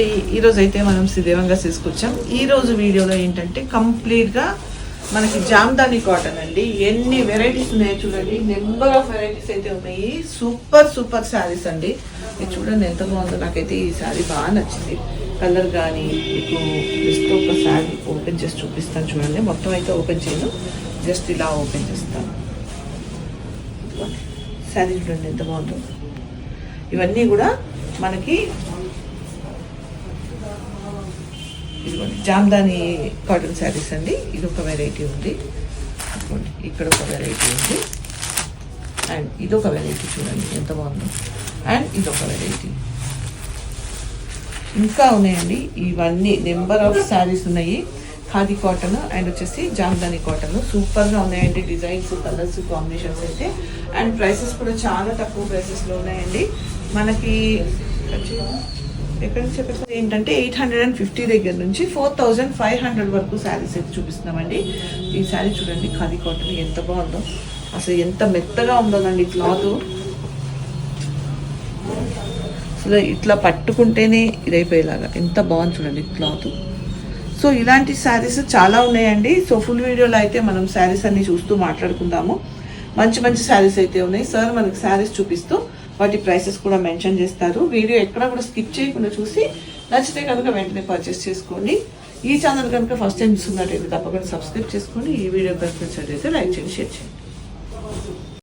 అండి ఈరోజు అయితే మనం శ్రీదేవంగా తీసుకొచ్చాం ఈ రోజు వీడియోలో ఏంటంటే కంప్లీట్గా మనకి జామ్దాని కాటన్ అండి. ఎన్ని వెరైటీస్ ఉన్నాయో చూడండి. నెంబర్ ఆఫ్ వెరైటీస్ అయితే ఉన్నాయి. సూపర్ సూపర్ శారీస్ అండి. ఇది చూడండి ఎంత బాగుందో. నాకైతే ఈ శారీ బాగా నచ్చింది. కలర్ కానీ మీకు జస్ట్ ఒక శారీ ఓపెన్ చేసి చూపిస్తాను చూడండి. మొత్తం అయితే ఓపెన్ చేయను. జస్ట్ ఇలా ఓపెన్ చేస్తాను. శారీ చూడండి ఎంత బాగుందో. ఇవన్నీ కూడా మనకి ఇదిగోండి. జామ్దాని కాటన్ శారీస్ అండి. ఇది ఒక వెరైటీ ఉంది. ఇదిగోండి ఇక్కడ ఒక వెరైటీ ఉంది. అండ్ ఇది ఒక వెరైటీ చూడండి. ఎంత బాగుందో. అండ్ ఇది ఒక వెరైటీ ఇంకా ఉన్నాయండి. ఇవన్నీ నెంబర్ ఆఫ్ శారీస్ ఉన్నాయి. ఖాదీ కాటన్ అండ్ వచ్చేసి జామ్దాని కాటన్. సూపర్గా ఉన్నాయండి. డిజైన్స్ కలర్స్ కాంబినేషన్స్ అయితే. అండ్ ప్రైసెస్ కూడా చాలా తక్కువ ప్రైసెస్లో ఉన్నాయండి. మనకి ఎక్కడి నుంచి ఎక్కడికి ఏంటంటే ఎయిట్ హండ్రెడ్ అండ్ ఫిఫ్టీ దగ్గర నుంచి ఫోర్ థౌజండ్ ఫైవ్ హండ్రెడ్ వరకు శారీస్ అయితే చూపిస్తున్నామండి. ఈ శారీ చూడండి ఖాదీ కాటన్ ఎంత బాగుందో. అసలు ఎంత మెత్తగా ఉందోనండి క్లాత్. అసలు ఇట్లా పట్టుకుంటేనే ఇదైపోయేలాగా. ఎంత బాగుంది చూడండి క్లాత్. సో ఇలాంటి శారీస్ చాలా ఉన్నాయండి. సో ఫుల్ వీడియోలో అయితే మనం శారీస్ అన్ని చూస్తూ మాట్లాడుకుందాము. మంచి మంచి శారీస్ అయితే ఉన్నాయి. సార్ మనకి శారీస్ చూపిస్తూ వాటి ప్రైసెస్ కూడా మెన్షన్ చేస్తారు. వీడియో ఎక్కడ కూడా స్కిప్ చేయకుండా చూసి నచ్చితే కనుక వెంటనే పర్చేస్ చేసుకోండి. ఈ ఛానల్ కనుక ఫస్ట్ టైం చూస్తున్నట్టయితే తప్పకుండా సబ్స్క్రైబ్ చేసుకోండి. ఈ వీడియో కనుక నచ్చినట్టయితే లైక్ చేయండి షేర్ చేయండి.